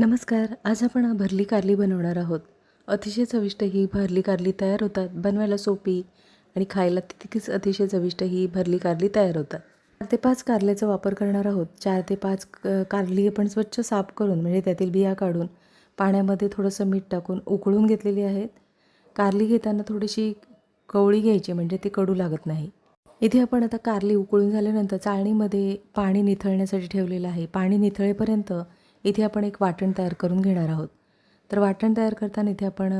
नमस्कार आज आपण भरली कारली बनवणार आहोत. अतिशय चविष्ट ही भरली कारली तयार होतात. बनवायला सोपी आणि खायला तितकीच अतिशय चविष्ट ही भरली कारली तयार होतात. चार ते पाच कारल्याचा वापर करणार आहोत. चार ते पाच क- कारली आपण स्वच्छ साफ करून म्हणजे त्यातील बिया काढून पाण्यामध्ये थोडंसं मीठ टाकून उकळून घेतलेली आहेत. कारली घेताना थोडीशी कवळी घ्यायची म्हणजे ती कडू लागत नाही. इथे आपण आता कारली उकळून झाल्यानंतर चाळणीमध्ये पाणी निथळण्यासाठी ठेवलेलं आहे. पाणी निथळेपर्यंत इथे आपण एक वाटण तयार करून घेणार आहोत. तर वाटण तयार करताना इथे आपण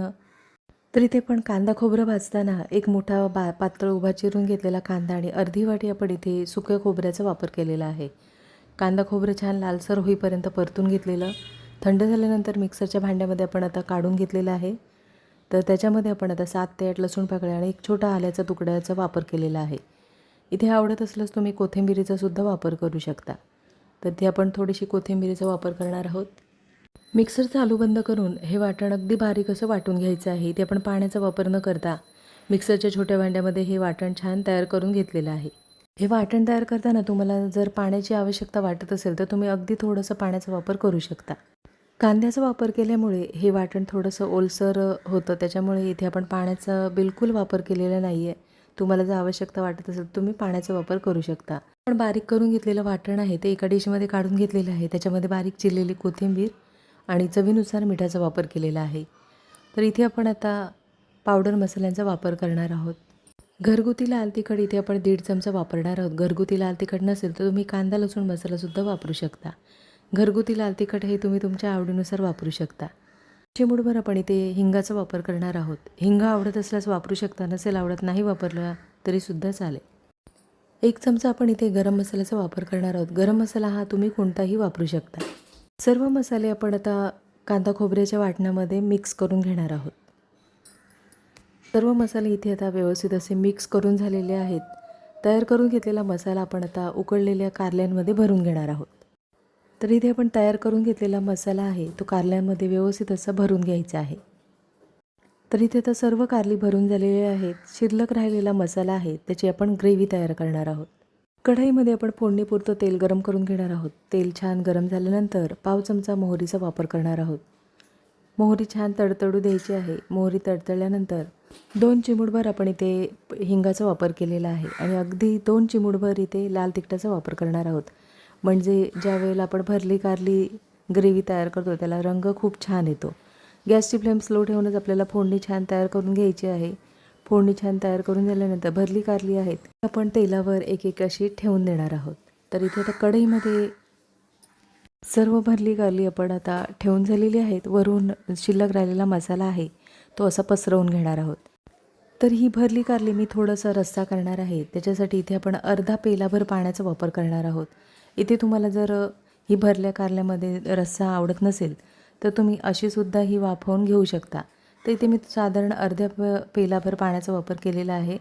तर इथे पण कांदा खोबरं भाजताना एक मोठा बा पातळ उभा चिरून घेतलेला कांदा आणि अर्धी वाटी आपण इथे सुक्या खोबऱ्याचा वापर केलेला आहे. कांदा खोबरं छान लालसर होईपर्यंत परतून घेतलेलं. थंड झाल्यानंतर मिक्सरच्या भांड्यामध्ये आपण आता काढून घेतलेलं आहे. तर त्याच्यामध्ये आपण आता सात ते आठ लसूण पाकळ्या आणि एक छोटा आल्याचा तुकड्याचा वापर केलेला आहे. इथे आवडत असल्यास तुम्ही कोथिंबिरीचा सुद्धा वापर करू शकता. तर ती आपण थोडीशी कोथिंबिरीचा वापर करणार आहोत. मिक्सर चालू बंद करून हे वाटण अगदी बारीक असं वाटून घ्यायचं आहे. ते आपण पाण्याचा वापर न करता मिक्सरच्या छोट्या भांड्यामध्ये हे वाटण छान तयार करून घेतलेलं आहे. हे वाटण तयार करताना तुम्हाला जर पाण्याची आवश्यकता वाटत असेल तर तुम्ही अगदी थोडंसं पाण्याचा वापर करू शकता. कांद्याचा वापर केल्यामुळे हे वाटण थोडंसं ओलसर होतं. त्याच्यामुळे इथे आपण पाण्याचा बिलकुल वापर केलेला नाही आहे तुम्हाला जर आवश्यकता वाटत असेल तुम्ही पाण्याचा वापर करू शकता. पण बारीक करून घेतलेलं वाटण आहे ते एका डिशमध्ये काढून घेतलेलं आहे. त्याच्यामध्ये बारीक चिरलेली कोथिंबीर आणि चवीनुसार मिठाचा वापर केलेला आहे. तर इथे आपण आता पावडर मसाल्यांचा वापर करणार आहोत. घरगुती लाल तिखट इथे आपण दीड चमचा वापरणार आहोत. घरगुती लाल तिखट नसेल तर तुम्ही कांदा लसूण मसालासुद्धा वापरू शकता. घरगुती लाल तिखट हे तुम्ही तुमच्या आवडीनुसार वापरू शकता. चिमूटभर आपण इथे हिंगाचा वापर करणार आहोत. हिंग आवडत असल्यास वापरू शकता नसेल आवडत नाही वापरला तरीसुद्धा चालेल. एक चमचा आपण इथे गरम मसाल्याचा वापर करणार आहोत. गरम मसाला हा तुम्ही कोणताही वापरू शकता. सर्व मसाले आपण आता कांदा खोबऱ्याच्या वाटणामध्ये मिक्स करून घेणार आहोत. सर्व मसाले इथे आता व्यवस्थित असे मिक्स करून झालेले आहेत. तयार करून घेतलेला मसाला आपण आता उकळलेल्या कारल्यांमध्ये भरून घेणार आहोत. तर इथे आपण तयार करून घेतलेला मसाला आहे. तो कारल्यांमध्ये व्यवस्थित असा भरून घ्यायचा आहे. तर इथे आता सर्व कारली भरून झालेले आहेत. शिल्लक राहिलेला मसाला आहे. त्याची आपण ग्रेव्ही तयार करणार आहोत. कढईमध्ये आपण फोडणीपुरतं तेल गरम करून घेणार आहोत. तेल छान गरम झाल्यानंतर पाव चमचा मोहरीचा वापर करणार आहोत. मोहरी छान तडतडू द्यायची आहे. मोहरी तडतडल्यानंतर दोन चिमूटभर आपण इथे हिंगाचा वापर केलेला आहे. आणि अगदी दोन चिमूटभर इथे लाल तिखटाचा वापर करणार आहोत. म्हणजे ज्या वेळेला आपण भरली कारली ग्रेव्ही तयार करतो त्याला रंग खूप छान येतो. गॅसची फ्लेम स्लो ठेवूनच आपल्याला फोडणी छान तयार करून घ्यायची आहे. फोडणी छान तयार करून झाल्यानंतर भरली कारली आहेत आपण तेलावर एक एक अशी ठेवून देणार आहोत. तर इथे आता कढईमध्ये सर्व भरली कारली आपण आता ठेवून झालेली आहेत. वरून शिल्लक राहिलेला मसाला आहे तो असा पसरवून घेणार आहोत. तर ही भरली कारली मी थोडासा रस्सा करणार आहे. त्याच्यासाठी इथे आपण अर्धा पेलाभर पाण्याचा वापर करणार आहोत. इथे तुम्हाला जर ही भरल्या कारल्यामध्ये रस्सा आवडत नसेल तर तुम्ही अशीसुद्धा ही वाफवून घेऊ शकता. तर इथे मी साधारण अर्ध्या प पेलाभर पाण्याचा वापर केलेला आहे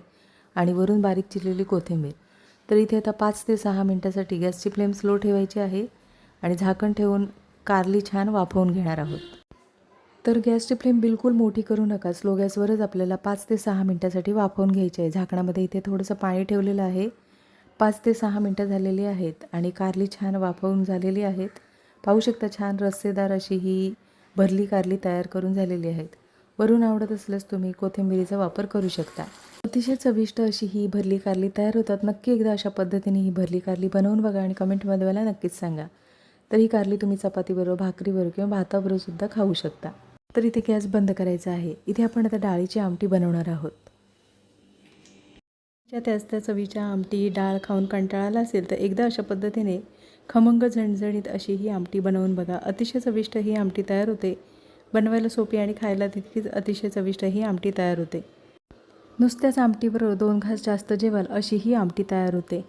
आणि वरून बारीक चिरलेली कोथिंबीर. तर इथे आता पाच ते सहा मिनटासाठी गॅसची फ्लेम स्लो ठेवायची आहे आणि झाकण ठेवून कारली छान वाफवून घेणार आहोत. तर गॅसची फ्लेम बिलकुल मोठी करू नका. स्लो गॅसवरच आपल्याला पाच ते सहा मिनटासाठी वाफवून घ्यायची आहे. झाकणामध्ये इथे थोडंसं पाणी ठेवलेलं आहे. पाच ते सहा मिनटं झालेली आहेत आणि कारली छान वाफवून झालेली आहेत. पाहू शकता छान रस्सेदार अशी ही भरली कारली तयार करून झालेली आहेत. वरून आवडत असल्यास तुम्ही कोथिंबिरीचा वापर करू शकता. अतिशय चविष्ट अशी ही भरली कारली तयार होतात. नक्की एकदा अशा पद्धतीने ही भरली कारली बनवून बघा आणि कमेंटमध्ये मला नक्कीच सांगा. तर ही कारली तुम्ही चपातीबरोबर भाकरीबरोबर किंवा भाताबरोबर सुद्धा खाऊ शकता. तर इथे गॅस बंद करायचा आहे. इथे आपण आता डाळीची आमटी बनवणार आहोत. ज्या त्याच त्या चवीच्या आमटी डाळ खाऊन कंटाळाला असेल तर एकदा अशा पद्धतीने खमंग झणझणीत अशी ही आमटी बनवून बघा. अतिशय चविष्ट ही आमटी तयार होते. बनवायला सोपी आणि खायला तितकीच अतिशय चविष्ट ही आमटी तयार होते. नुसत्याच आमटीबरोबर दोन घास जास्त जेवाल अशी ही आमटी तयार होते.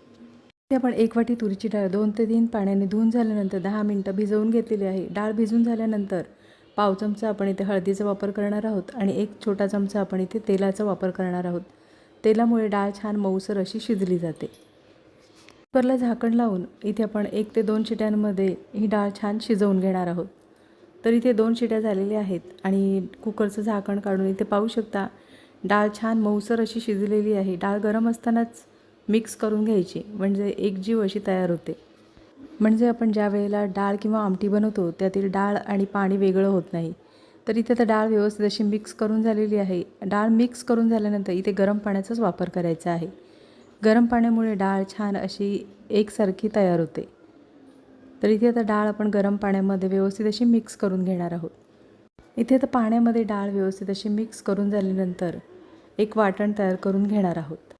ते आपण एक वाटी तुरीची डाळ दोन ते तीन पाण्याने धुवून झाल्यानंतर दहा मिनटं भिजवून घेतलेली आहे. डाळ भिजून झाल्यानंतर पाव चमचा आपण इथे हळदीचा वापर करणार आहोत आणि एक छोटा चमचा आपण इथे तेलाचा वापर करणार आहोत. तेलामुळे डाळ छान मऊसर अशी शिजली जाते. कुकरला झाकण लावून इथे आपण एक ते दोन शिट्यांमध्ये ही डाळ छान शिजवून घेणार आहोत. तर इथे दोन शिट्या झालेल्या आहेत आणि कुकरचं झाकण काढून इथे पाहू शकता डाळ छान मऊसर अशी शिजलेली आहे. डाळ गरम असतानाच मिक्स करून घ्यायची म्हणजे एक जीव अशी तयार होते. म्हणजे आपण ज्या वेळेला डाळ किंवा आमटी बनवतो त्यातील डाळ आणि पाणी वेगळं होत नाही. तर इथे तर डाळ व्यवस्थित अशी मिक्स करून झालेली आहे. डाळ मिक्स करून झाल्यानंतर इथे गरम पाण्याचाच वापर करायचा आहे. गरम पाण्यामुळे डाळ छान अशी एकसारखी तयार होते. तर इथे आता डाळ आपण गरम पाण्यामध्ये व्यवस्थित अशी मिक्स करून घेणार आहोत. इथे आता पाण्यामध्ये डाळ व्यवस्थित अशी मिक्स करून झाल्यानंतर एक वाटण तयार करून घेणार आहोत.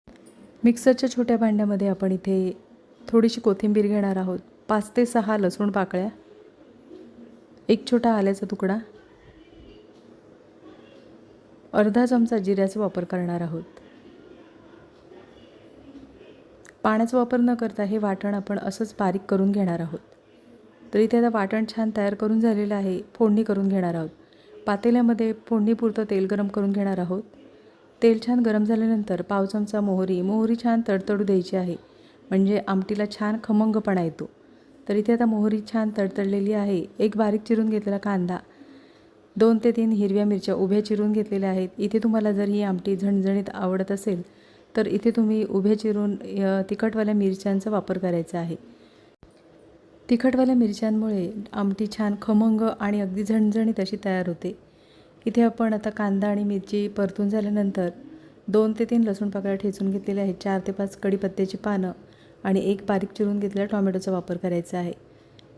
मिक्सरच्या छोट्या भांड्यामध्ये आपण इथे थोडीशी कोथिंबीर घेणार आहोत. पाच ते सहा लसूण पाकळ्या एक छोटा आल्याचा तुकडा अर्धा चमचा जिऱ्याचा वापर करणार आहोत. पाण्याचा वापर न करता हे वाटण आपण असंच बारीक करून घेणार आहोत. तर इथे आता वाटण छान तयार करून झालेलं आहे फोडणी करून घेणार आहोत. पातेल्यामध्ये फोडणीपुरतं तेल गरम करून घेणार आहोत. तेल छान गरम झाल्यानंतर पाव चमचा मोहरी मोहरी छान तडतडू द्यायची आहे. म्हणजे आमटीला छान खमंगपणा येतो. तर इथे आता मोहरी छान तडतडलेली आहे. एक बारीक चिरून घेतलेला कांदा दोन ते तीन हिरव्या मिरच्या उभ्या चिरून घेतलेल्या आहेत. इथे तुम्हाला जर ही आमटी झणझणीत आवडत असेल तर इथे तुम्ही उभ्या चिरून तिखटवाल्या मिरच्यांचा वापर करायचा आहे. तिखटवाल्या मिरच्यांमुळे आमटी छान खमंग आणि अगदी झणझणीत अशी तयार होते. इथे आपण आता कांदा आणि मिरची परतून झाल्यानंतर दोन ते तीन लसूण पाकळ्या ठेचून घेतलेल्या आहेत. चार ते पाच कढीपत्त्याची पानं आणि एक बारीक चिरून घेतलेला टॉमॅटोचा वापर करायचा आहे.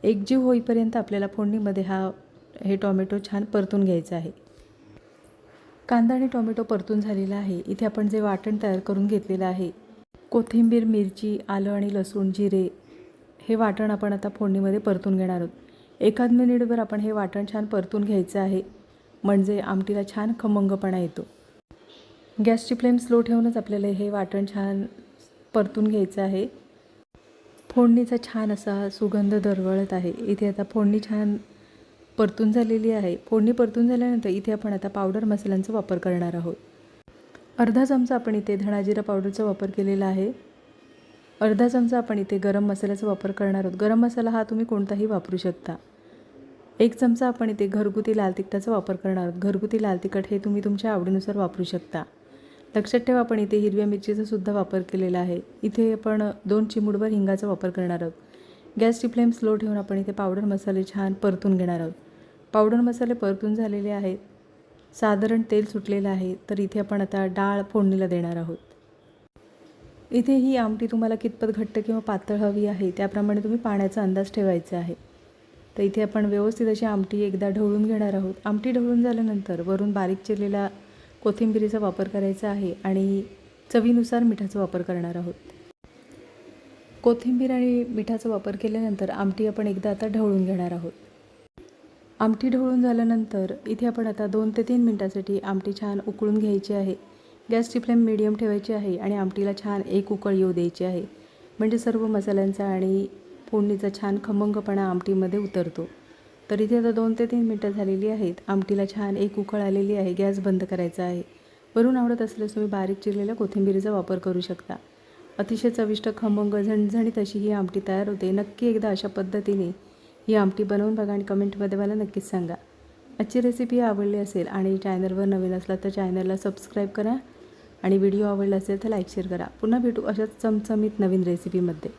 एकजीव होईपर्यंत आपल्याला फोडणीमध्ये हा हे टॉमॅटो छान परतून घ्यायचं आहे. कांदा आणि टॉमॅटो परतून झालेला आहे. इथे आपण जे वाटण तयार करून घेतलेलं आहे कोथिंबीर मिरची आलं आणि लसूण जिरे हे वाटण आपण आता फोडणीमध्ये परतून घेणार आहोत. एखाद मिनिटभर आपण हे वाटण छान परतून घ्यायचं आहे. म्हणजे आमटीला छान खमंगपणा येतो. गॅसची फ्लेम स्लो ठेवूनच आपल्याला हे वाटण छान परतून घ्यायचं आहे. फोडणीचा छान असा सुगंध दरवळत आहे. इथे आता फोडणी छान परतून झालेली आहे. फोडणी परतून झाल्यानंतर इथे आपण आता पावडर मसाल्यांचा वापर करणार आहोत. अर्धा चमचा आपण इथे धणाजिरा पावडरचा वापर केलेला आहे. अर्धा चमचा आपण इथे गरम मसाल्याचा वापर करणार आहोत. गरम मसाला हा तुम्ही कोणताही वापरू शकता. एक चमचा आपण इथे घरगुती लाल तिखटाचा वापर करणार आहोत. घरगुती लाल तिखट हे तुम्ही तुमच्या आवडीनुसार वापरू शकता. लक्षात ठेवा आपण इथे हिरव्या मिरचीचा सुद्धा वापर केलेला आहे. इथे आपण दोन चिमुडभर हिंगाचा वापर करणार आहोत. गॅसची फ्लेम स्लो ठेवून आपण इथे पावडर मसाले छान परतून घेणार आहोत. पावडर मसाले परतून झालेले आहेत. साधारण तेल सुटलेलं आहे तर इथे आपण आता डाळ फोडणीला देणार आहोत. इथे ही आमटी तुम्हाला कितपत घट्ट किंवा पातळ हवी आहे त्याप्रमाणे तुम्ही पाण्याचा अंदाज ठेवायचा आहे. तर इथे आपण व्यवस्थित अशी आमटी एकदा ढवळून घेणार आहोत. आमटी ढवळून झाल्यानंतर वरून बारीक चिरलेला कोथिंबिरीचा वापर करायचा आहे आणि चवीनुसार मिठाचा वापर करणार आहोत. कोथिंबीर आणि मिठाचा वापर केल्यानंतर आमटी आपण एकदा आता ढवळून घेणार आहोत. आमटी ढवळून झाल्यानंतर इथे आपण आता दोन ते तीन मिनटासाठी आमटी छान उकळून घ्यायची आहे. गॅसची फ्लेम मिडियम ठेवायची आहे आणि आमटीला छान एक उकळ येऊ द्यायची आहे. म्हणजे सर्व मसाल्यांचा आणि फोडणीचा छान खमंगपणा आमटीमध्ये उतरतो. तर इथे आता दोन ते तीन मिनटं झालेली आहेत. आमटीला छान एक उकळ आलेली आहे. गॅस बंद करायचा आहे. वरून आवडत असल्यास तुम्ही बारीक चिरलेल्या कोथिंबीरीचा वापर करू शकता. अतिशय चविष्ट खमंग झणझणीत अशी ही आमटी तयार होते. नक्की एकदा अशा पद्धतीने ही आमटी बनवून बघा आणि कमेंटमध्ये मला नक्कीच सांगा. आजची रेसिपी आवडली असेल आणि चॅनलवर नवीन असला तर चॅनलला सबस्क्राईब करा आणि व्हिडिओ आवडला असेल तर लाईक शेअर करा. पुन्हा भेटू अशाच चमचमीत नवीन रेसिपीमध्ये